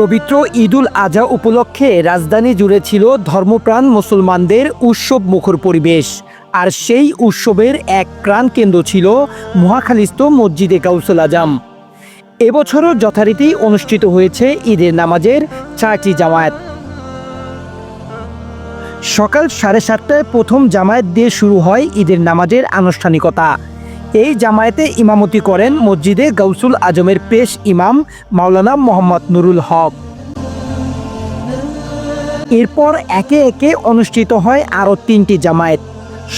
পবিত্র ঈদুল আজহা উপলক্ষে রাজধানী জুড়ে ছিল ধর্মপ্রাণ মুসলমানদের উৎসব মুখর পরিবেশ। আর সেই উৎসবের এক প্রাণকেন্দ্র ছিল মহাখালিস্ত মসজিদে কাউসুল আজম। এবছরও যথারীতি অনুষ্ঠিত হয়েছে ঈদের নামাজের চারটি জামায়াত। সকাল সাড়ে সাতটায় প্রথম জামায়াত দিয়ে শুরু হয় ঈদের নামাজের আনুষ্ঠানিকতা। এই জামায়াতে ইমামতি করেন মসজিদে গৌসুল আজমের পেশ ইমাম মাওলানা মোহাম্মদ নুরুল হক। এরপর একে একে অনুষ্ঠিত হয় আরও তিনটি জামায়াত।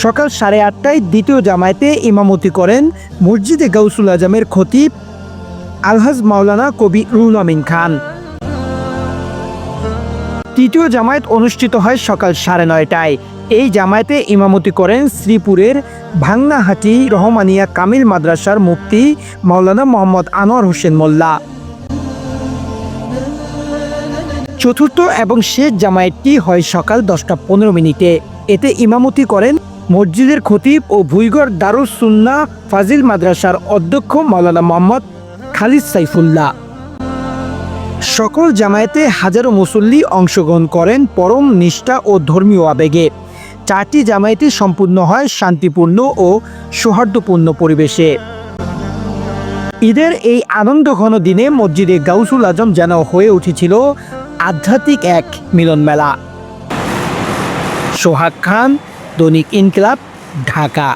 সকাল সাড়ে আটটায় দ্বিতীয় জামায়াতে ইমামতি করেন মসজিদে গৌসুল আজমের খতিব আলহাজ মাওলানা কবি রুল আমিন খান। তৃতীয় জামায়াত অনুষ্ঠিত হয় সকাল সাড়ে নয়টায়। এই জামায়াতে ইমামতি করেন শ্রীপুরের ভাংনাহাটি রহমানিয়া কামিল মাদ্রাসার মুফতি মাওলানা মোহাম্মদ আনোয়ার হোসেন মোল্লা। চতুর্থ এবং শেষ জামায়াতটি হয় সকাল দশটা পনেরো মিনিটে। এতে ইমামতি করেন মসজিদের খতিব ও ভুইগড় দারুস সুন্না ফাজিল মাদ্রাসার অধ্যক্ষ মাওলানা মোহাম্মদ খালিদ সাইফুল্লাহ। সকল জামায়াতে হাজারো মুসল্লি অংশগ্রহণ করেন পরম নিষ্ঠা ও ধর্মীয় আবেগে। চারটি জামায়াতই সম্পূর্ণ হয় শান্তিপূর্ণ ও সৌহার্দ্যপূর্ণ পরিবেশে। ঈদের এই আনন্দ ঘন দিনে মসজিদে গাউসুল আজম যেন হয়ে উঠেছিল আধ্যাত্মিক এক মিলন মেলা। সোহাগ খান, দৈনিক ইনকিলাব, ঢাকা।